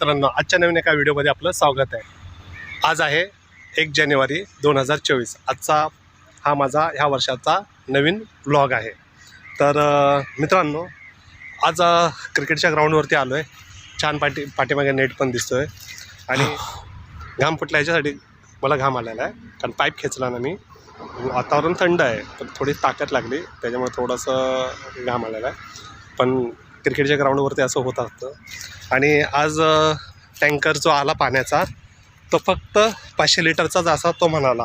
मित्रांनो आजच्या नवीन एका व्हिडिओमध्ये आपलं स्वागत आहे. आज आहे एक जानेवारी दोन हजार चोवीस. आजचा हा माझा ह्या वर्षाचा नवीन ब्लॉग आहे. तर मित्रांनो आज क्रिकेटच्या ग्राउंडवरती आलो आहे छान पाठी पाठीमागे नेट पण दिसतो आहे आणि घाम फुटला याच्यासाठी मला घाम आलेला आहे. कारण पाईप खेचला ना मी. वातावरण थंड आहे पण थोडी ताकद लागली. त्याच्यामुळे थोडंसं घाम आलेला आहे. पण क्रिकेटच्या ग्राउंडवरती असं होत असतं. आणि आज टँकर जो आला पाण्याचा तो फक्त पाचशे लिटरचाच असा तो म्हणाला.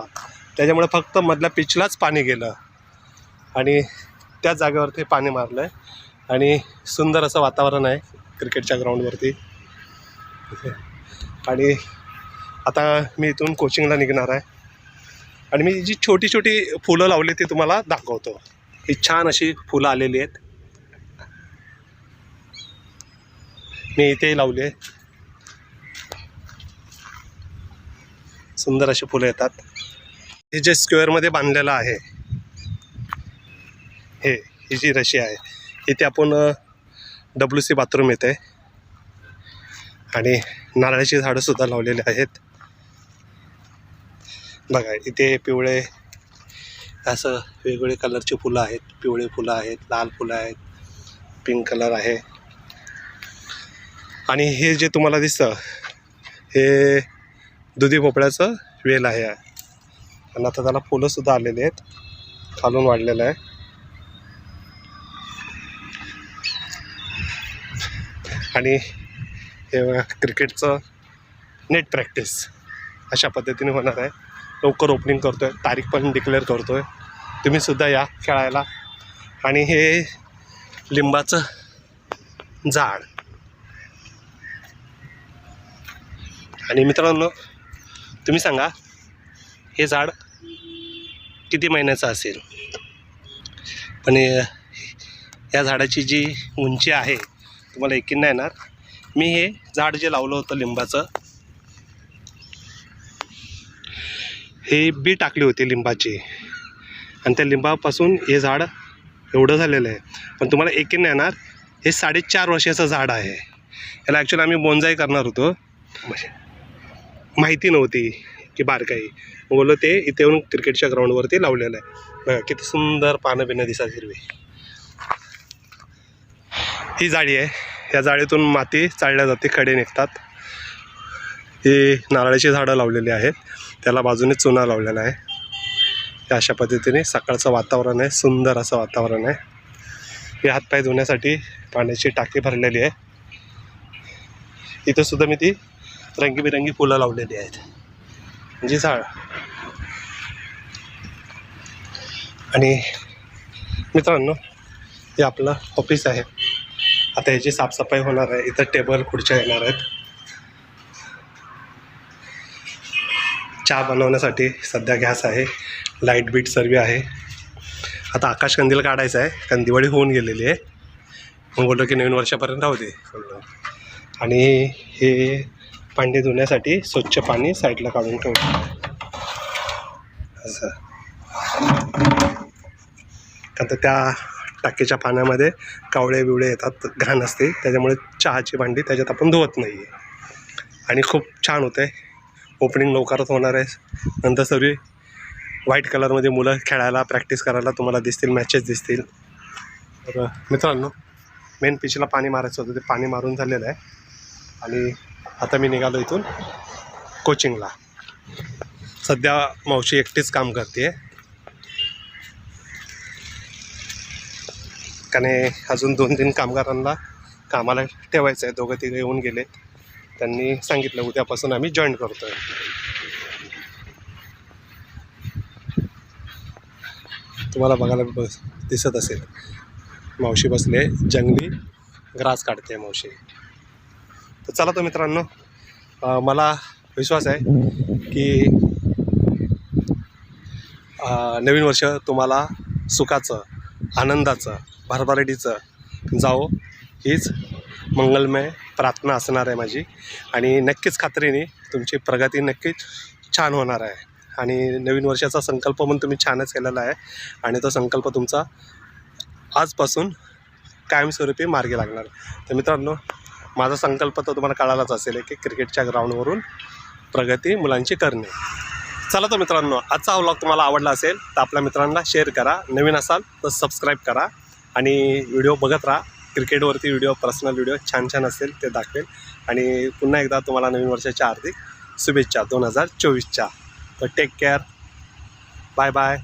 त्याच्यामुळे फक्त मधल्या पिचलाच पाणी गेलं. आणि त्या जागेवरती पाणी मारलं आहे आणि सुंदर असं वातावरण आहे क्रिकेटच्या ग्राउंडवरती. आणि आता मी इथून कोचिंगला निघणार आहे. आणि मी जी छोटी छोटी फुलं लावली ती तुम्हाला दाखवतो. ही छान अशी फुलं आलेली आहेत. मी इथेही लावली आहे. सुंदर अशी फुलं येतात. हे जे स्क्वेअरमध्ये बांधलेलं आहे हे ही जी रशी आहे इथे आपण डब्ल्यू सी बाथरूम येते. आणि नारळाची झाडंसुद्धा लावलेली आहेत. बघा इथे पिवळे असं वेगवेगळे कलरची फुलं आहेत. पिवळे फुलं आहेत लाल फुलं आहेत पिंक कलर आहे. आणि हे जे तुम्हाला दिसतं हे दुधी भोपळ्याचं वेल आहे. आणि आता त्याला फुलंसुद्धा आलेली आहेत. खालून वाढलेलं आहे. आणि हे क्रिकेटचं नेट प्रॅक्टिस अशा पद्धतीने होणार आहे. लवकर ओपनिंग करतो आहे तारीख पण डिक्लेअर करतो आहे तुम्हीसुद्धा या खेळायला. आणि हे लिंबाचं झाड. आणि मित्रांनो तुम्ही सांगा हे झाड किती महिन्याचं असेल? पण या झाडाची जी उंची आहे तुम्हाला एकीन नाही येणार. मी हे झाड जे लावलं होतं लिंबाचं हे बी टाकली होती लिंबाची. आणि त्या लिंबापासून हे झाड एवढं झालेलं आहे. पण तुम्हाला एकीन नाही येणार हे साडेचार वर्षाचं झाड आहे. याला ॲक्च्युली आम्ही बोनजाई करणार होतो. माहिती नव्हती की बारकाई. बोललं ते इथे येऊन क्रिकेटच्या ग्राउंडवरती लावलेलं आहे. बघा किती सुंदर पानं बिनं दिसतात हिरवी. ही जाळी आहे. या जाळीतून माती चाळल्या जाते खडे निघतात. ही नारळाची झाडं लावलेली आहेत. त्याला बाजूने चुना लावलेला आहे. हे अशा पद्धतीने सकाळचं वातावरण आहे सुंदर असं वातावरण आहे. हे हातपाय धुण्यासाठी पाण्याची टाकी भरलेली आहे. इथं सुद्धा मी ती रंगीबिरंगी फुलं लावलेली आहेत. म्हणजे झाड. आणि मित्रांनो हे आपलं ऑफिस आहे. आता याची साफसफाई होणार आहे. इथं टेबल खुर्च्या येणार आहेत. चहा बनवण्यासाठी सध्या गॅस आहे. लाइट बीट सर्व आहे. आता आकाश कंदील काढायचं आहे. कारण दिवाळी होऊन गेलेली आहे. मग बोललो की नवीन वर्षापर्यंत राहू दे. आणि हे भांडी धुण्यासाठी स्वच्छ पाणी साईडला काढून ठेवतो असं. कारण तर त्या टाकीच्या पाण्यामध्ये कावळे बिवळे येतात घाण असते. त्याच्यामुळे चहाची भांडी त्याच्यात आपण धुवत नाही आहे आणि खूप छान होतं. आहे ओपनिंग लवकरच होणार आहे. नंतर सर्व व्हाईट कलरमध्ये मुलं खेळायला प्रॅक्टिस करायला तुम्हाला दिसतील मॅचेस दिसतील. तर मित्रांनो मेन पिचला पाणी मारायचं होतं. ते पाणी मारून झालेलं आहे. आणि आता मी निघालो इथून कोचिंगला. सध्या मावशी एकटीच काम करते कारण अजून दोन तीन कामगारांना कामाला ठेवायचं आहे दोघं तिघं येऊन गेले. त्यांनी सांगितलं उद्यापासून आम्ही जॉईन करतो आहे तुम्हाला बघायला बस दिसत असेल. मावशी बसले जंगली ग्रास काढते मावशी. तर चला तो मित्रांनो मला विश्वास आहे की नवीन वर्ष तुम्हाला सुखाचं आनंदाचं भरभराटीचं जाओ हीच मंगलमय प्रार्थना असणार आहे माझी आणि नक्कीच खात्रीने तुमची प्रगती नक्कीच छान होणार आहे. आणि नवीन वर्षाचा संकल्प पण तुम्ही छानच केलेला आहे आणि तो संकल्प तुमचा आजपासून कायमस्वरूपी मार्गी लागणार तर मित्रांनो माझा संकल्प तर तुम्हाला कळालाच असेल की क्रिकेटच्या ग्राउंडवरून प्रगती मुलांची करणे. चला तर मित्रांनो आजचा हा व्लॉग तुम्हाला आवडला असेल तर आपल्या मित्रांना शेअर करा. नवीन असाल तर सबस्क्राईब करा आणि व्हिडिओ बघत राहा. क्रिकेटवरती व्हिडिओ पर्सनल व्हिडिओ छान छान असेल ते दाखवेल. आणि पुन्हा एकदा तुम्हाला नवीन वर्षाच्या हार्दिक शुभेच्छा दोन हजार चोवीसच्या. तर टेक केअर बाय बाय